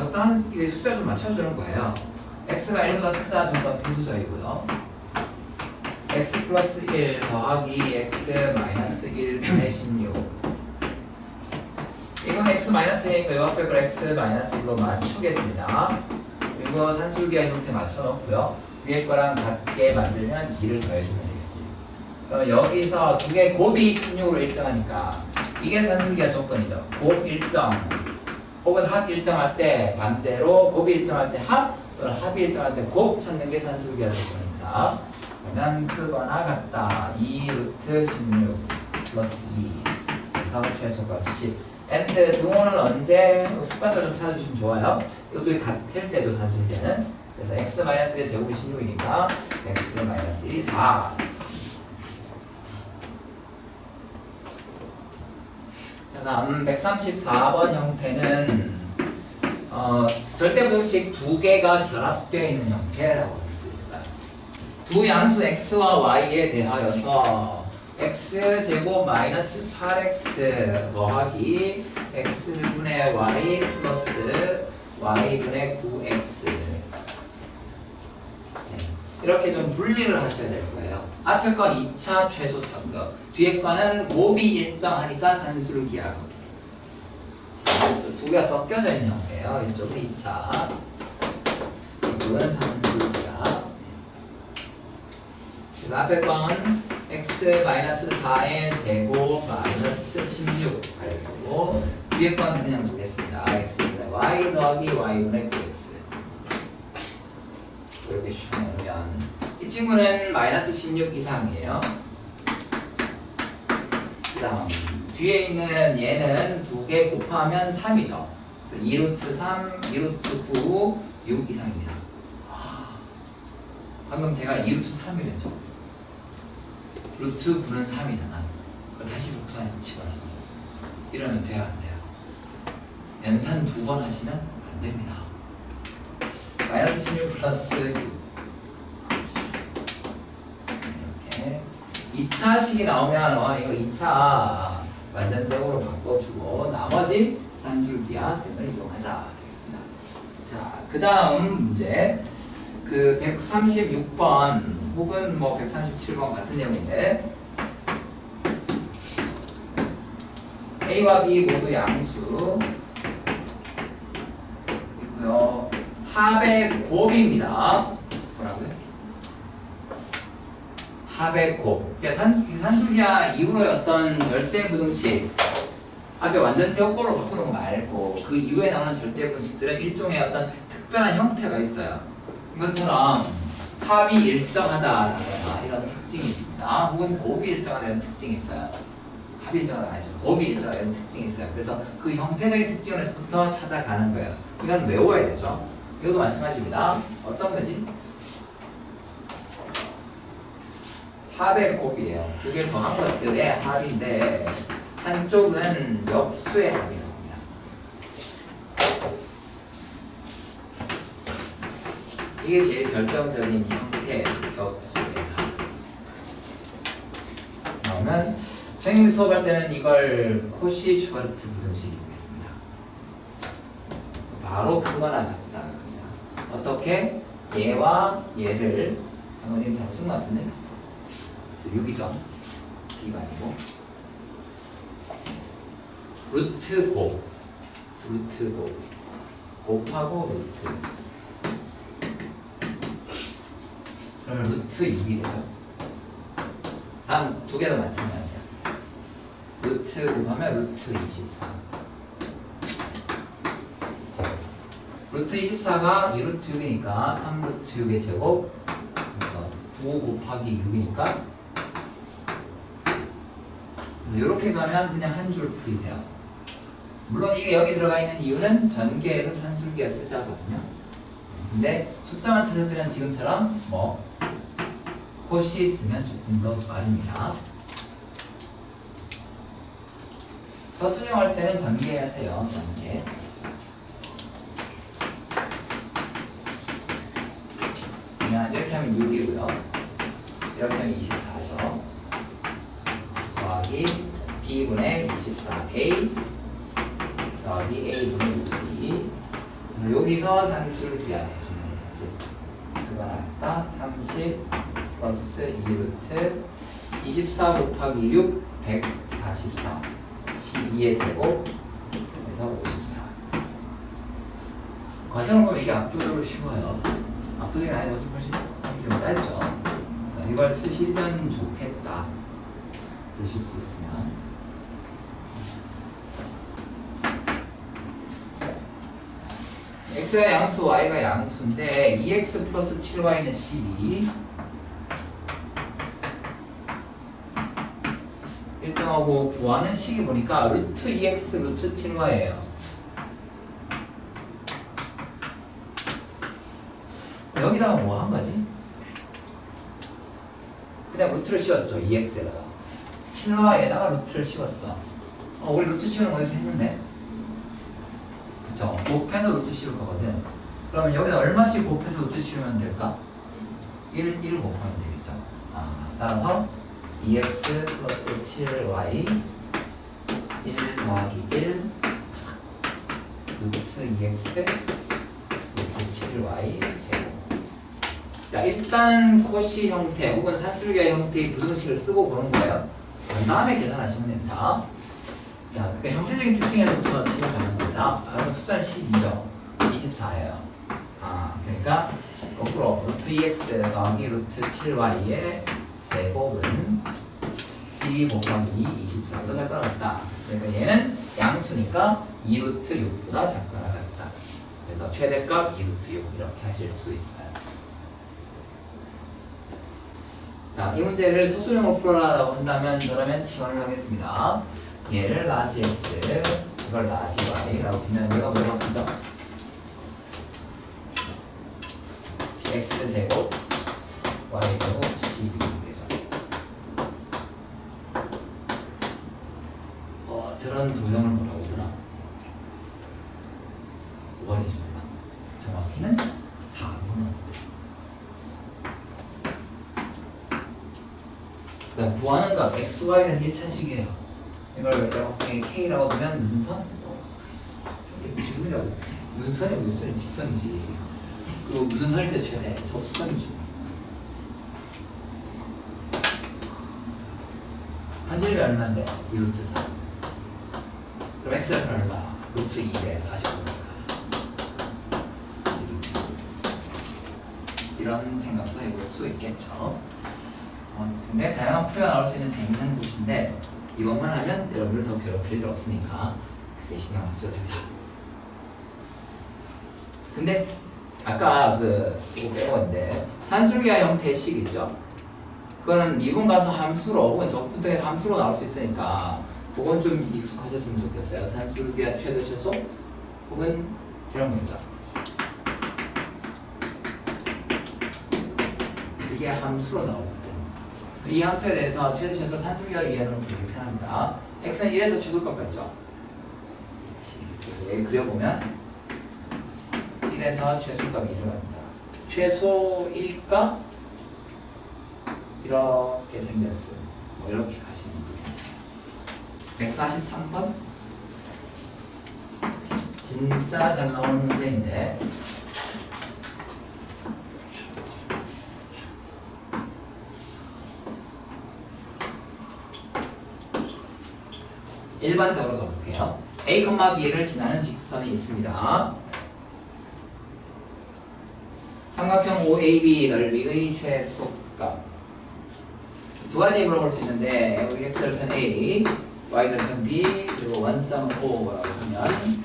적당한 이 숫자 좀 맞춰주는 거예요. x가 1보다 크다 정도 필수적이고요. x 플러스 1 더하기 x 마이너스 1 분의 16 이건 x 마이너스 1이니까 요 앞에 걸 x 마이너스 1로 맞추겠습니다. 그리고 산술기와 형태 맞춰놓고요. 위에 거랑 같게 만들면 2를 더해주면 되겠지. 그럼 여기서 두 개 곱이 16으로 일정하니까 이게 산술기와 조건이죠. 곱 일정 혹은 합 일정할 때 반대로 곱이 일정할 때 합 또는 합이 일정할 때 곱 찾는 게 산술기와 조건입니다. 그러면 크거나 같다. 2 루트 16 플러스 2 그래서 최소값 10 엔드 등호는 언제 습관적으로 좀 찾아주시면 좋아요. 이것도 같을 때도 산술기는 그래서 x 마이너스 1 제곱이 16이니까 x 마이너스 1이 4 자, 다음 134번 형태는 어, 절대분식 두 개가 결합되어 있는 형태라고 볼수 있을까요? 두 양수 x와 y에 대하여서 x 제곱 마이너스 8x 더하기 x분의 y 플러스 y분의 9x 네, 이렇게 좀 분리를 하셔야 될 거예요. 앞에 건 2차 최소 참거, 뒤에 거는 곱이 일정하니까 산술기하고 그래서 두 개가 섞여져 있는 형태예요. 이쪽은 2차, 이쪽은 산술기하. 그래서 앞에 건 x 마이너스 4의 제곱 마이너스 16 알고 뒤에 건 그냥 두겠습니다. x분의 y 더하기 y분의 9x 이렇게 쉬어내면 이 친구는 마이너스 16 이상이에요. 그다음 뒤에 있는 얘는 두 개 곱하면 3이죠. 2루트 3, 2루트 9, 6 이상입니다. 아, 방금 제가 2루트 3이랬죠. 루트 9는 3이잖아. 그걸 다시 루트 안에 집어넣었어. 이러면 돼요, 안 돼요? 연산 두 번 하시면 안 됩니다. 마이너스 16 플러스 6 이렇게 2차식이 나오면 어, 이거 2차 완전적으로 바꿔주고 나머지 산술기와 등을 이용하자 되겠습니다. 자, 그 다음 문제 그 136번 혹은 뭐 137번 같은 내용인데 A와 B 모두 양수 있고요. 합의 곱입니다. 400호. 산수기야 이후로 어떤 열대 부동식 앞에 완전 태호골로 바꾸는 거 말고 그 이후에 나오는 절대 분식들은 일종의 어떤 특별한 형태가 있어요. 이것처럼 합이 일정하다라거나 이런 특징이 있습니다. 혹은 곱이 일정하다는 특징이 있어요. 합이 일정하다 아니죠. 곱이 일정하다는 특징이 있어요. 그래서 그 형태적인 특징을 해서부터 찾아가는 거예요. 이건 외워야 되죠. 이것도 마찬가지입니다. 어떤 거지? 합의 곱이에요. 두 개 더한 것들의 합인데 한쪽은 역수의 합니다. 이게 제일 결정적인 형태 역수의 합. 그러면 선생님 수업할 때는 이걸 코시 슈바르츠 분식이겠습니다. 바로 그거나 같다. 어떻게 얘와 얘를 장모님 잘못 쓴것 같은데 6이죠. B가 아니고 루트 곱 루트 곱 곱하고 루트 그러면 루트 6이 되죠. 다음 두 개도 마찬가지야. 루트 곱하면 루트 24. 자, 루트 24가 2루트 6이니까 3루트 6의 제곱 그래서 9 곱하기 6이니까 이렇게 가면 그냥 한 줄 풀이 돼요. 물론 이게 여기 들어가 있는 이유는 전개에서 산술기가 쓰자거든요. 근데 숫자만 때는 지금처럼 뭐 콧이 있으면 조금 더 빠릅니다. 서술형할 때는 전개하세요. 전개. 그러면 이렇게 하면 6이고요. 이렇게 하면 24죠. 더하기 B분의 24A 더하기 A분의 6B 그래서 여기서 세주면 되겠지. 그거 나왔다. 30 플러스 2루트 24 곱하기 6 144 12의 제곱 그래서 54 과정을 보면 이게 압도적으로 쉬워요. 압도적이 아닌 것은 훨씬 하기 좀 짧죠. 이걸 쓰시면 좋겠다. 쓰실 수 있으면. x가 양수, y가 양수인데 2x 플러스 7y는 12 1등하고 구하는 식이 보니까 루트 2x 루트 7y예요 여기다가 뭐 한 거지? 그냥 루트를 씌웠죠 2x에다가 7y에다가 루트를 씌웠어. 어, 우리 루트 씌우는 거기서 했는데. 그쵸? 곱해서 루트 씌울 거거든. 그러면 여기다 얼마씩 곱해서 루트 씌우면 될까? 1, 1 곱하면 되겠죠? 아, 따라서 2x 플러스 7y 1 더하기 1 루트 2x 루트 7y 제곱. 자 일단 코시 형태 혹은 산술기하 형태의 부등식을 쓰고 보는 거예요 그 다음에 계산하시면 됩니다 자, 그 형태적인 특징에서부터 시작하는 겁니다. 여러분 숫자는 12죠. 24예요. 아, 그러니까 거꾸로 루트 2x 더하기 루트 7y의 세곱은 12 곱하기 2, 24보다 작거나 같다. 그러니까 얘는 양수니까 2루트 6보다 작거나 같다. 그래서 최대값 2루트 6 이렇게 하실 수 있어요. 자, 이 문제를 소수령으로 풀어라라고 한다면 그러면 지원을 하겠습니다. 얘를 라지 x, 이걸 라지 y라고 두면 얘가 뭐라고 하죠? x 제곱 y 제곱 12 되죠. 어, 저런 도형을 뭐라고 하더라? 원이죠. 정확히는 4분원. 그다음 구하는 값 x, y는 1차식이에요. 이걸 이렇게 K라고 보면 무슨 선? 어, 지금이라고. 무슨 선이 무슨 선이? 직선이지. 그리고 무슨 선일 때 최대? 접선이죠 반지름이 얼마인데? 2루트 4 그럼 X는 얼마? 루트 2에 45니까 이런 생각도 해볼 수 있겠죠? 어, 근데 다양한 풀이가 나올 수 있는 재밌는 곳인데 이것만 하면 여러분을 더 괴롭힐 일 없으니까 그게 신경 안 써도 됩니다. 근데 아까 그 이거 빼고인데 산술기하 형태의 식 있죠? 그거는 미분 가서 함수로 혹은 적분의 함수로 나올 수 있으니까 그건 좀 익숙하셨으면 좋겠어요. 산술기하 최대 최소 혹은 이런 거죠. 이게 함수로 나오거든. 이 함수에 대해서 최대 최소 산술기하를 이해하는 되게 편합니다. x는 1에서 최소값 같죠? 여기 그려보면 1에서 최소값 1을 갖는다. 최소 1가 이렇게 생겼음. 뭐 이렇게 가시면 되겠죠. 143번 진짜 잘 나오는 문제인데 일반적으로 가볼게요. A, B를 지나는 직선이 있습니다. 삼각형 OAB 넓이의 최소값 두 가지 물어볼 수 있는데 여기 x절편 A, y절편 B 그리고 원점 O라고 하면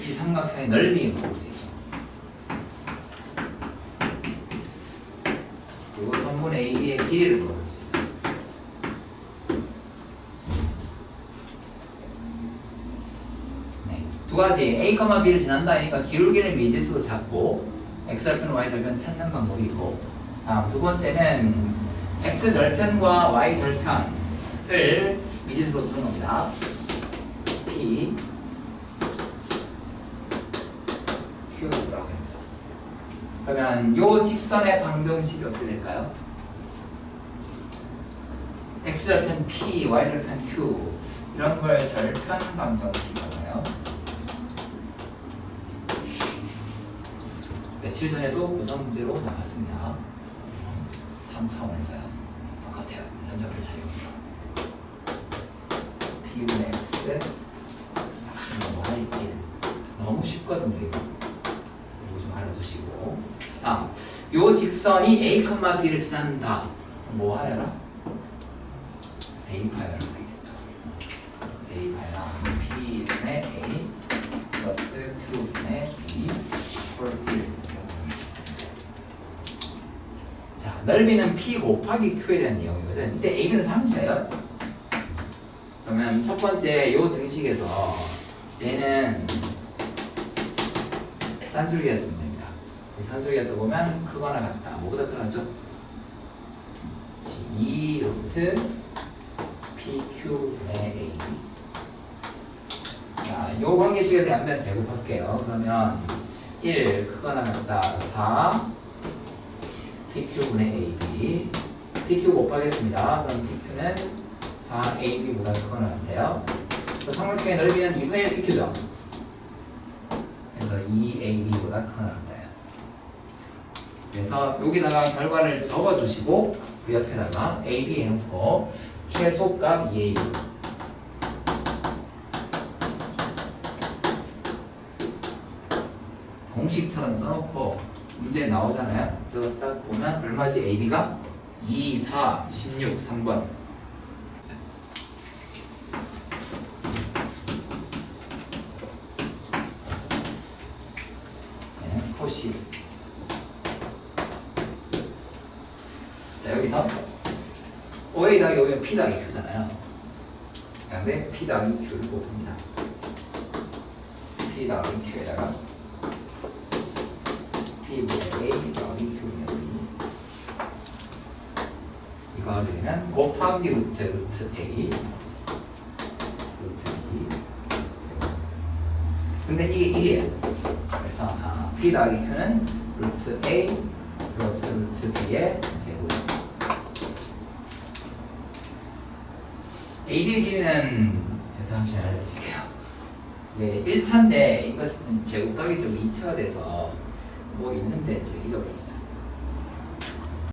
이 삼각형의 넓이 물어볼 수 있어요. 그리고 선분 AB의 길이를 물어볼 수 있어요. 네. 두 가지 A, B를 지난다니까 기울기를 미지수로 잡고 X절편, Y절편 찾는 방법이 있고 다음 두 번째는 X절편과 Y절편을 미지수로 두는 겁니다. P Q라고 합니다. 그러면 요 직선의 방정식이 어떻게 될까요? X절편 p, y절편 q 이런 걸 절편 방정식이라고요. 며칠 전에도 구성 문제로 나왔습니다. 3차원에서요. 똑같아요. 3차원별 차이가 없어. P분의 X Y 1 너무 쉽거든요 이거 이거 좀 알아두시고 아, 요 직선이 A, B를 지난다 뭐 하여라? A 파여라 되겠죠 A 파여라 P분의 A 플러스 Q분의 B 홀 1. 자, 넓이는 P 곱하기 Q에 대한 내용이거든. 근데 A는 상수예요. 그러면 첫 번째 요 등식에서 얘는. 이 산술기에서 보면 크거나 같다. 뭐보다 크나죠? 2 루트 PQ의 A. 자, 요 관계식에 대한 면 제곱할게요. 그러면 1 크거나 같다 4 PQ분의 AB PQ 곱하겠습니다. 그럼 PQ는 4AB보다 크거나 같아요. 그 삼각형의 넓이는 2분의 1 PQ죠. 그래서 2AB보다 크거나 같아요. 그래서 여기다가 결과를 적어주시고 그 옆에다가 AB 해놓고 최소값 2AB 공식처럼 써놓고 문제 나오잖아요. 저거 딱 보면 얼마지 AB가 2, 4, 16, 3번. 네, 코시. 자 여기서 OA 더하기 오면 P 더하기 Q잖아요. 근데 P 더하기 Q를 곱합니다. P 더하기 Q에다가 P분의 A 더하기 Q분의 B 이거 되면 곱하기 루트 루트 A 루트 B 근데 이게 1이에요 그래서 아, P 더하기 Q는 루트 A 플러스 루트 B의 길이는 제가 다음 시간에 알려드릴게요. 네, 1차인데 이거 제곱 더하기 제곱 2차가 돼서 뭐 있는데 제가 잊어버렸어요